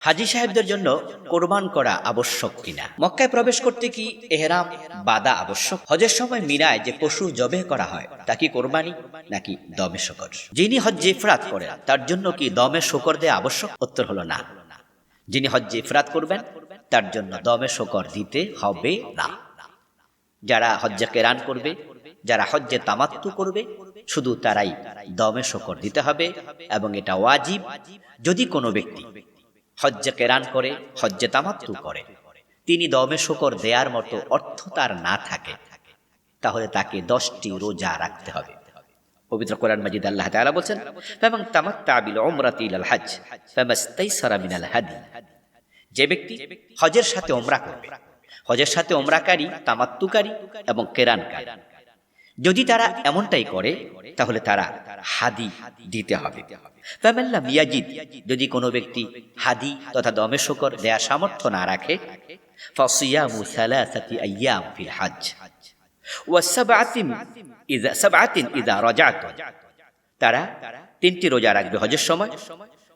হাজি সাহেবদের জন্য কোরবান করা আবশ্যক কিনা? মক্কায় প্রবেশ করতে কি এহরাম বাদা আবশ্যক? হজের সময় মিনায় যে পশু জবে করা হয়, তা কি কোরবানি নাকি দমে শকর? যিনি হজ্জে ইফরাত করেন, তার জন্য কি দমে শকর দেয়া আবশ্যক? উত্তর হলো না। যিনি হজ্জে ইফরাত করবেন, তার জন্য দমে শকর দিতে হবে না। যারা হজ্জে কেরান করবে, যারা হজ্জে তামাত্তু করবে, শুধু তারাই দমে শকর দিতে হবে এবং এটা ওয়াজিব যদি কোনো ব্যক্তি হজ্জে কেরান করে, হজ্জে তামাত্তু করে। তিনি দমে শকর দেয়ার মতো অর্থ তার না থাকে। তাহলে তাকে দশটি রোজা রাখতে হবে। পবিত্র কোরআন মাজিদ আল্লাহ তাআলা বলেন এবং তামাত্তা বিল উমরাতি ইলাল হজ ফামাস্তাইসারা মিনাল হাদি। যে ব্যক্তি হজের সাথে ওমরা করবে, হজের সাথে ওমরাকারী তামাত্তুকারী এবং কেরানকারী। যদি তারা এমনটাই করে, তাহলে তারা হাদি দিতে হবে। ফামাল্লাম ইয়াজিদ যদি কোনো ব্যক্তি হাদি তথা দমে শকর দেয়া সামর্থ্য না রাখে, ফাসিয়ামু সালাসাতি আইয়াম ফিল হজ ওয়া সাবআতিন ইযা সাবআতিন ইযা রাজাত। তারা তিনটি রোজা রাখবে হজের সময়,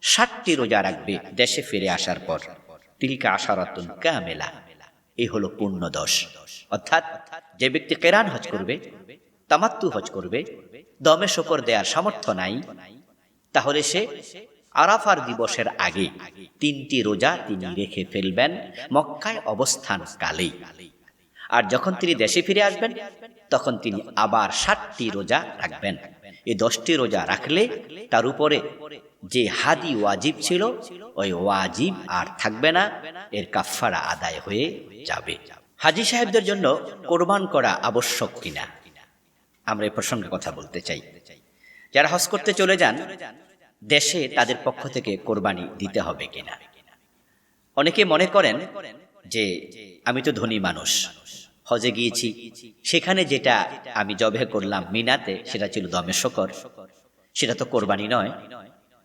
সাতটি রোজা রাখবে দেশে ফিরে আসার পর। তিলকা আশারাতুন কামেলা। এই হলো পূর্ণ দশ অর্থাৎ যে ব্যক্তি কেরান হজ করবে তামাত্তু হজ করবে দমে শকর দেওয়ার সামর্থ্য নাই। তাহলে সে আরাফার দিবসের আগে তিনটি রোজা তিনি রেখে ফেলবেন মক্কায় অবস্থান কালেই। আর যখন তিনি দেশে ফিরে আসবেন, তখন তিনি আবার ষাটটি রোজা রাখবেন। এই দশটি রোজা রাখলে তার উপরে যে হাদি ওয়াজিব ছিল, ওই ওয়াজিব আর থাকবে না, এর কাফারা আদায় হয়ে যাবে। হাজি সাহেবদের জন্য কোরবান করা আবশ্যক কিনা? আমরা এই প্রসঙ্গে কথা বলতে চাই। যারা হজ করতে চলে যান, দেশে তাদের পক্ষ থেকে কোরবানি দিতে হবে কিনা? অনেকে মনে করেন যে, আমি তো ধনী মানুষ, হজে গিয়েছি, সেখানে যেটা আমি জবে করলাম মিনাতে, সেটা ছিল দমে শকর, সেটা তো কোরবানি নয়।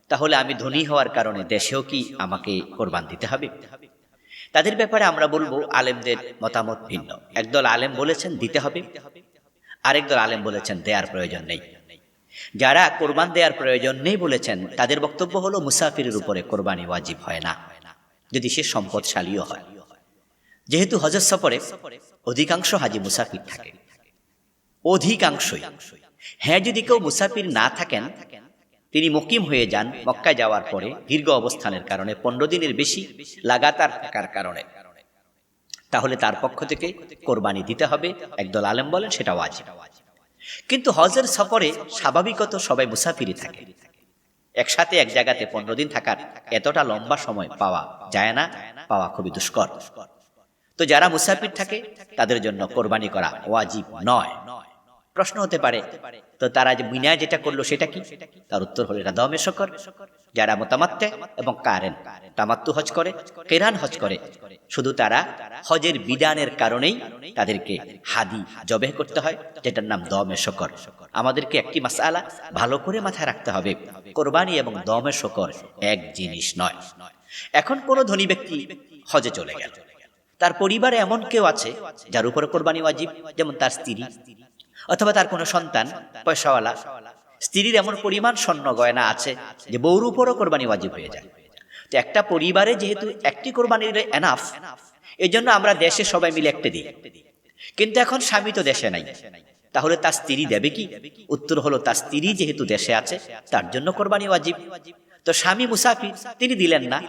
তাহলে আমি ধনী হওয়ার কারণে দেশেও কি আমাকে কোরবান দিতে হবে? তাদের ব্যাপারে আমরা বলব, আলেমদের মতামত ভিন্ন। একদল আলেম বলেছেন, দিতে হবে। আরেক দল আলেম বলেছেন, দেয়ার প্রয়োজন নেই। যারা কোরবান দেওয়ার প্রয়োজন নেই বলেছেন, তাদের বক্তব্য হলো, মুসাফিরের উপরে কোরবানি ওয়াজিব হয় না, যদি সে সম্পদশালীও হয়। যেহেতু হজর সফরে অধিকাংশ হাজি মুসাফির থাকে। অধিকাংশই। হ্যাঁ যদি কেউ মুসাফির না থাকেন, তিনি মকিম হয়ে যান মক্কায় যাওয়ার পরে দীর্ঘ অবস্থানের কারণে, পনেরো দিনের বেশি লাগাতার থাকার কারণে। তাহলে তার পক্ষ থেকে কোরবানি দিতে হবে। একদল আলেম বলেন, সেটা ওয়াজিব। কিন্তু হজের সফরে স্বাভাবিকত সবাই মুসাফিরি থাকে। একসাথে এক জায়গাতে পনেরো দিন থাকার এতটা লম্বা সময় পাওয়া যায় না, পাওয়া খুবই দুষ্কর। তো যারা মুসাফির থাকে, তাদের জন্য কোরবানি করা ওয়াজিব নয়। নয় নয় প্রশ্ন হতে পারে, তো তারা যে মিনায় যেটা করল সেটা কি? তার উত্তর হলো, এটা দমে শকর। যারা মোতামাত্তে এবং কারেন। তামাত্তু হজ করে, কেরান হজ করে। শুধু তারা হজের বিধানের কারণেই তাদেরকে হাদি জবে করতে হয়, যেটার নাম দমে শকর। আমাদেরকে একটি মাসালা ভালো করে মাথায় রাখতে হবে। কোরবানি এবং দমে শকর এক জিনিস নয়। এখন কোনো ধনী ব্যক্তি হজে চলে গেল। তার পরিবারে এমন কেউ আছে যার উপরে কোরবানি ওয়াজিব, যেমন তার স্ত্রী, অথবা তার কোনো সন্তান, পয়সাওয়ালা স্ত্রীর এমন পরিমাণ স্বর্ণ গয়না আছে যে বউর উপরও কোরবানি ওয়াজিব হয়ে যায়। তো একটা পরিবারে যেহেতু একটি কোরবানির এনাফ এই জন্য আমরা দেশে সবাই মিলে একটা দিই। কিন্তু এখন স্বামী তো দেশে নাই। তাহলে তার স্ত্রী দেবে কি? উত্তর হলো তার স্ত্রী যেহেতু দেশে আছে, তার জন্য কোরবানি ওয়াজিব। তো স্বামী মুসাফির, তিনি দিলেন না।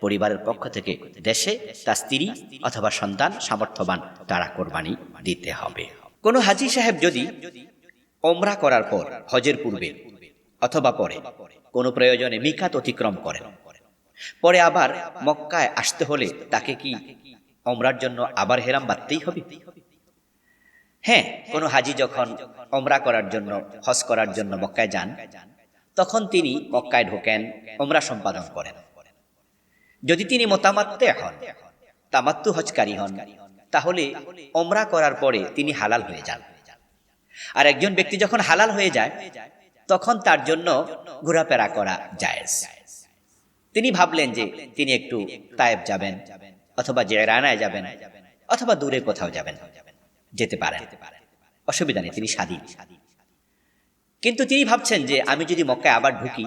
পরিবারের পক্ষ থেকে দেশে তার স্ত্রী অথবা সন্তান সামর্থ্যবান তারা কোরবানি দিতে হবে। কোনো হাজি সাহেব যদি ওমরা করার পর, হজের পূর্বে অথবা পরে, কোনো প্রয়োজনে মিকাত অতিক্রম করেন। পরে আবার মক্কায় আসতে হলে তাকে কি ওমরার জন্য আবার হেরাম বাঁধতেই হবে? হ্যাঁ কোনো হাজি যখন ওমরা করার জন্য, হজ করার জন্য মক্কায় যান, তখন তিনি মক্কায় ঢোকেন, ওমরা সম্পাদন করেন। যদি তিনি মোতামাত্তে হন, তামাত্তু হজকারী হন, তাহলে ওমরা করার পরে তিনি হালাল হয়ে যান। আর একজন ব্যক্তি যখন হালাল হয়ে যায়, তখন তার জন্য ঘোরাফেরা করা জায়েজ। তিনি ভাবলেন যে তিনি একটু তায়েব যাবেন, অথবা জেরানায় যাবেন, অথবা দূরে কোথাও যাবেন, যেতে পারেন। অসুবিধা নেই, তিনি স্বাধীন। কিন্তু তিনি ভাবছেন যে আমি যদি মক্কায় আবার ঢুকি,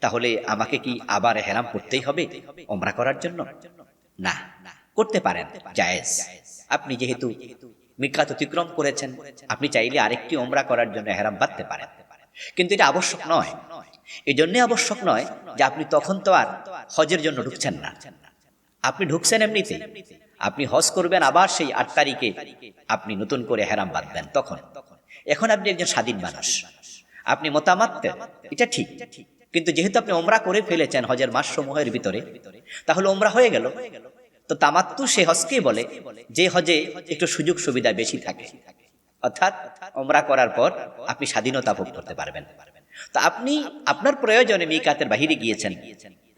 তাহলে আমাকে কি আবার হেরাম করতেই হবে, ওমরা করার জন্য? না, করতে পারেন, জায়েজ। আপনি যেহেতু মিকাত অতিক্রম করেছেন, আপনি চাইলে আরেকটি ওমরা করার জন্য হেরাম বাঁধতে পারেন। কিন্তু এটা আবশ্যক নয়। এই জন্যে আবশ্যক নয় যে আপনি তখন তো আর হজের জন্য ঢুকছেন না। আপনি ঢুকছেন এমনিতে। আপনি হজ করবেন আবার সেই আট তারিখে আপনি নতুন করে হেরাম বাঁধবেন তখন। এখন আপনি একজন স্বাধীন মানুষ। আপনি মতামত এটা ঠিক। কিন্তু যেহেতু আপনি ওমরা করে ফেলেছেন হজের মাস সমূহের ভিতরে, তাহলে ওমরা হয়ে গেল। তো তামাত্তু সে হজকে বলে যে হজে একটু সুযোগ সুবিধা বেশি থাকে। অর্থাৎ ওমরা করার পর আপনি স্বাধীনতা ভোগ করতে পারবেন। তো আপনি আপনার প্রয়োজনে মিকাতের বাহিরে গিয়েছেন।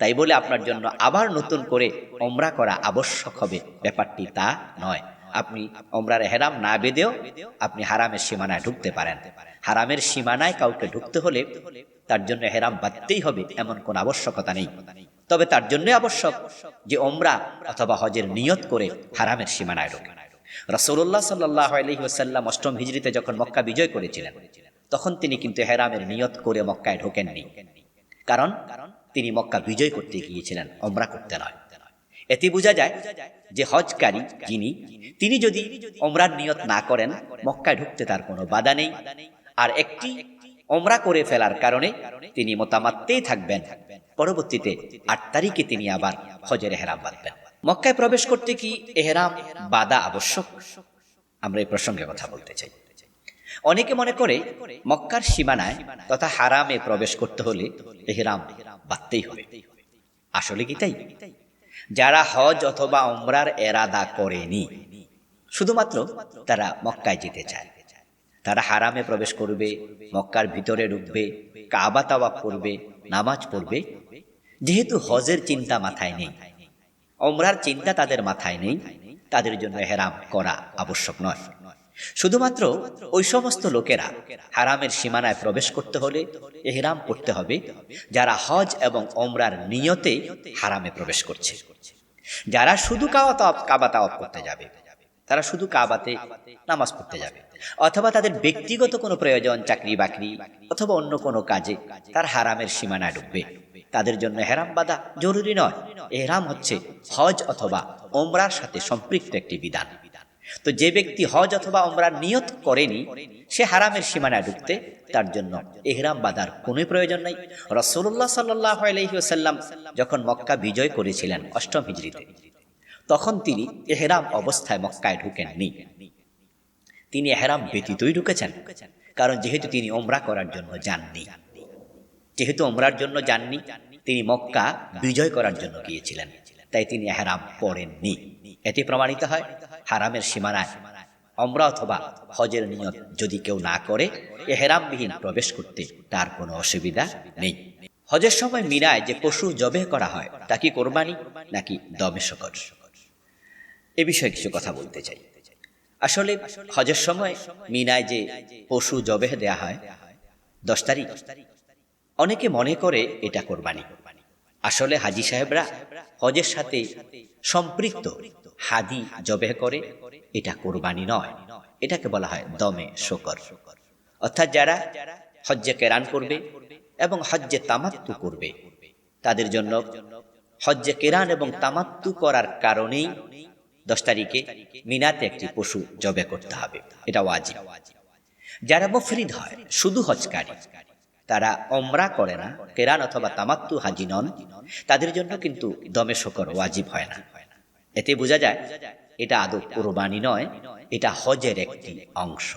তাই বলে আপনার জন্য আবার নতুন করে ওমরা করা আবশ্যক হবে ব্যাপারটি তা নয়। আপনি ওমরার হেরাম না বেঁধেও আপনি হারামের সীমানায় ঢুকতে পারেন। হারামের সীমানায় কাউকে ঢুকতে হলে তার জন্য হেরাম বাঁধতেই হবে এমন কোন আবশ্যকতা নেই। তবে তার জন্য আবশ্যক যে ওমরা অথবা হজের নিয়ত করে হারামের সীমানায় ঢোকে। রসুল্লাহ সাল্লাহ আলহিহাসাল্লাম অষ্টম হিজড়িতে যখন মক্কা বিজয় করেছিলেন, তখন তিনি কিন্তু হেরামের নিয়ত করে মক্কায় ঢোকেননি। কারণ তিনি মক্কা বিজয় করতে গিয়েছিলেন, ওমরা করতে নয়। এতে বোঝা যায় যে হজকারী যিনি, তিনি যদি ওমরার নিয়ত না করেন, মক্কায় ঢুকতে তার কোনো বাধা নেই। আর একটি ওমরা করে ফেলার কারণে তিনি মোতামাত্তেই থাকবেন পরবর্তীতে আট তারিখে তিনি আবার হজের এহরাম বাঁধবেন। মক্কায় প্রবেশ করতে কি এহরাম বাধা আবশ্যক? আমরা এই প্রসঙ্গে কথা বলতে চাই। অনেকে মনে করে মক্কার সীমানায় তথা হারামে প্রবেশ করতে হলে এহরাম বাঁধতেই হবে। আসলে কি তাই? যারা হজ অথবা ওমরার এরাদা করেনি, শুধুমাত্র তারা মক্কায় যেতে চায়। তারা হারামে প্রবেশ করবে, মক্কার ভিতরে ঢুকবে, কাবা তাওয়াফ করবে, নামাজ পড়বে যেহেতু হজের চিন্তা মাথায় নেই অমরার চিন্তা তাদের মাথায় নেই, তাদের জন্য হেরাম করা আবশ্যক নয়। শুধুমাত্র ওই সমস্ত লোকেরা হারামের সীমানায় প্রবেশ করতে হলে এহরাম করতে হবে, যারা হজ এবং অমরার নিয়তে হারামে প্রবেশ করছে। যারা শুধু কাবা তাওয়াফ, কাবা করতে যাবে, তারা শুধু কাবাতে নামাজ পড়তে যাবে, অথবা তাদের ব্যক্তিগত কোনো প্রয়োজন চাকরি বাকরি অথবা অন্য কোনো কাজে তার হারামের সীমানায় ঢুকবে তাদের জন্য হেরাম বাধা জরুরি নয়। এহরাম হচ্ছে হজ অথবা ওমরার সাথে সম্পৃক্ত একটি বিধান। তো যে ব্যক্তি হজ অথবা ওমরার নিয়ত করেনি, সে হারামের সীমানায় ঢুকতে তার জন্য এহরাম বাঁধার কোনো প্রয়োজন নাই। রসুল্লাহ সাল্লাহ যখন মক্কা বিজয় করেছিলেন অষ্টম হিজড়িতে, তখন তিনি এহরাম অবস্থায় মক্কায় ঢুকেননি। তিনি এহরাম ব্যতীতই ঢুকেছেন, কারণ যেহেতু তিনি ওমরা করার জন্য যাননি। যেহেতু ওমরার জন্য যাননি, তিনি মক্কা বিজয় করার জন্য গিয়েছিলেন। তাই তিনি এহরাম পড়েননি। এটি প্রমাণিত হয় হারামের সীমানায়। অমরা অথবা হজের নিয়ত যদি কেউ না করে, এহেরামবিহীন প্রবেশ করতে তার কোনো অসুবিধা নেই। হজের সময় মিনায় যে পশু জবে করা হয়, তা কি কোরবানি নাকি দমে শকর এ বিষয়ে কিছু কথা বলতে চাই। আসলে হজের সময় মিনায় যে পশু জবেহ দেয়া হয়, দশ তারিখ অনেকে মনে করে এটা কোরবানি। আসলে হাজি সাহেবরা হজের সাথে সম্পৃক্ত হাদি জবে করে এটা কোরবানি নয়। এটাকে বলা হয় দমে শকর। অর্থাৎ যারা হজ্জে কেরান করবে এবং হজ্জে তামাত্তু করবে, তাদের জন্য হজ্জে কেরান এবং তামাত্তু করার কারণেই দশ তারিখে মিনাতে একটি পশু জবে করতে হবে। এটা ওয়াজিব। যারা মুফরিদ হয়, শুধু হজকারী। তারা অমরা করে না, কেরান অথবা তামাত্তু হাজি নন, তাদের জন্য কিন্তু দমে শকর ওয়াজিব হয় না। এতে বোঝা যায়, এটা আদৌ কোরবানি নয়, এটা হজের একটি অংশ।